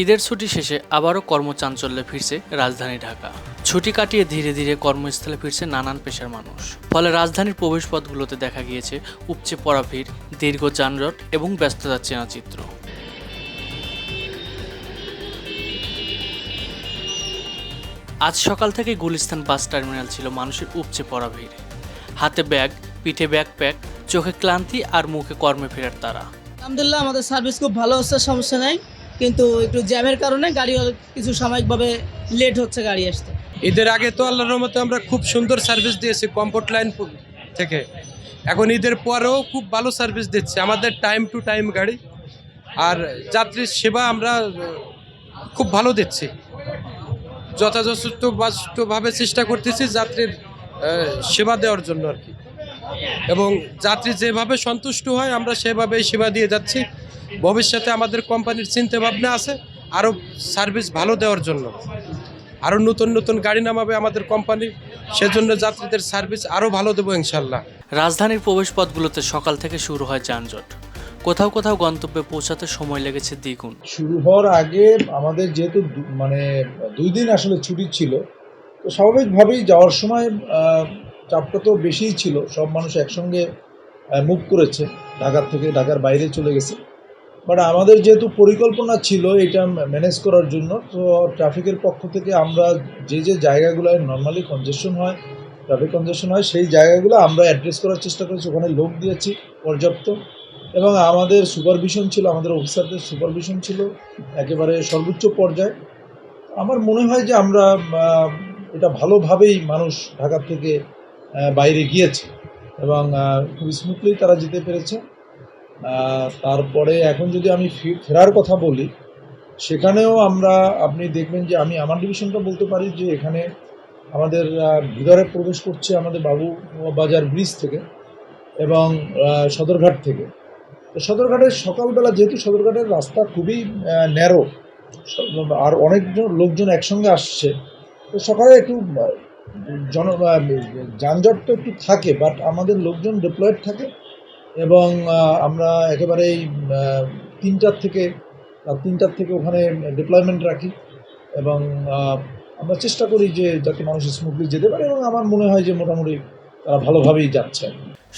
ঈদের ছুটি শেষে আবারও কর্মচাঞ্চল্যে ফিরছে রাজধানী ঢাকা। ছুটি কাটিয়ে ধীরে ধীরে কর্মস্থলে ফিরছে নানান পেশার মানুষ। ফলে রাজধানীর প্রবেশপথগুলোতে দেখা গিয়েছে উপচে পড়া ভিড়, দীর্ঘ যানজট এবং ব্যস্ততার চেনা চিত্র আজ সকাল থেকে গুলিস্তান বাস টার্মিনাল ছিল মানুষের উপচে পড়া ভিড়। হাতে ব্যাগ, পিঠে ব্যাকপ্যাক, চোখে ক্লান্তি আর মুখে কর্মে ফেরার তারা। আলহামদুলিল্লাহ, আমাদের সার্ভিস খুব ভালো হচ্ছে, সমস্যা নাই। কিন্তু একটু জ্যামের কারণে গাড়ি কিছু সাময়িকভাবে লেট হচ্ছে গাড়ি আসতে। ঈদের আগে তো আল্লাহর রহমতে আমরা খুব সুন্দর সার্ভিস দিয়েছি কম্পোর্ট লাইন থেকে। এখন ঈদের পরেও খুব ভালো সার্ভিস দিচ্ছে, আমাদের টাইম টু টাইম গাড়ি। আর যাত্রীর সেবা আমরা খুব ভালো দিচ্ছি। যথাযথ বাস্তবভাবে চেষ্টা করতেছি যাত্রীর সেবা দেওয়ার জন্য আর কি। এবং যাত্রী যেভাবে সন্তুষ্ট হয়, আমরা সেভাবেই সেবা দিয়ে যাচ্ছি। ভবিষ্যতে আমাদের কোম্পানির চিন্তা ভাবনা আছে আরও সার্ভিস ভালো দেওয়ার জন্য। আরও নতুন নতুন গাড়ি নামাবে আমাদের কোম্পানি সেজন্য যাত্রীদের সার্ভিস আরও ভালো দেবো ইনশাল্লাহ। রাজধানীর প্রবেশপথগুলোতে সকাল থেকে শুরু হয় যানজট। কোথাও কোথাও গন্তব্যে পৌঁছাতে সময় লেগেছে দ্বিগুণ। শুরু হওয়ার আগে আমাদের যেহেতু দু- মানে দুই দিন আসলে ছুটি ছিল তো স্বাভাবিকভাবেই যাওয়ার সময় চাপটা তো বেশিই ছিল। সব মানুষ একসঙ্গে মুভ করেছে। ঢাকার থেকে ঢাকার বাইরে চলে গেছে। বাট আমাদের যেহেতু পরিকল্পনা ছিল এটা ম্যানেজ করার জন্য, তো ট্রাফিকের পক্ষ থেকে আমরা যে যে জায়গাগুলোয় নর্মালি কনজেশন হয় ট্রাফিক কনজেশন হয়, সেই জায়গাগুলো আমরা অ্যাড্রেস করার চেষ্টা করেছি। ওখানে লোক দিয়েছি, পর্যাপ্ত। এবং আমাদের সুপারভিশন ছিল, আমাদের অফিসারদের সুপারভিশন ছিল, একেবারে সর্বোচ্চ পর্যায়ে। আমার মনে হয় যে আমরা এটা ভালোভাবেই মানুষ ঢাকা থেকে বাইরে গিয়েছে। এবং খুব স্মুথলি তারা যেতে পেরেছে। তারপরে এখন যদি আমি ফেরার কথা বলি, সেখানেও আমরা, আপনি দেখবেন যে আমি আমার ডিভিশনটা বলতে পারি যে এখানে আমাদের ভিতরে প্রবেশ করছে আমাদের বাবু বাজার ব্রিজ থেকে এবং সদরঘাট থেকে। তো সদরঘাটের সকালবেলা যেহেতু সদরঘাটের রাস্তা খুবই ন্যারো আর অনেকজন লোকজন একসঙ্গে আসছে, তো সকালে একটু জন যানজট তো একটু থাকে বাট আমাদের লোকজন ডিপ্লয়েড থাকে। এবং আমরা একেবারেই তিনটার থেকে তিনটার থেকে ওখানে ডিপ্লয়মেন্ট রাখি এবং আমরা চেষ্টা করি যে যাতে মানুষ স্মুথলি যেতে পারে এবং আমার মনে হয় যে মোটামুটি তারা ভালোভাবেই যাচ্ছে।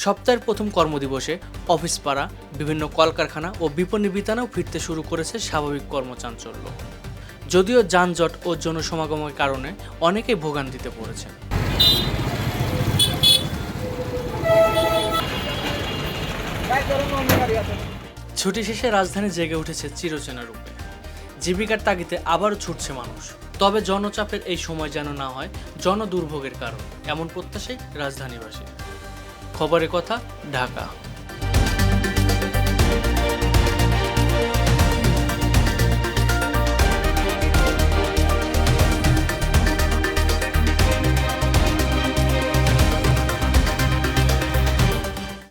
সপ্তাহের প্রথম কর্মদিবসে অফিস পাড়া, বিভিন্ন কলকারখানা ও বিপণী বিতানেও ফিরতে শুরু করেছে স্বাভাবিক কর্মচাঞ্চল্য। যদিও যানজট ও জনসমাগমের কারণে অনেকেই ভোগান্তিতে পড়েছে ছুটি শেষে রাজধানী জেগে উঠেছে চিরচেনা রূপে। জীবিকার তাগিতে আবারও ছুটছে মানুষ। তবে জনচাপের এই সময় যেন না হয়, জনদুর্ভোগের কারণ, এমন প্রত্যাশাই রাজধানীবাসী খবরের কথা, ঢাকা।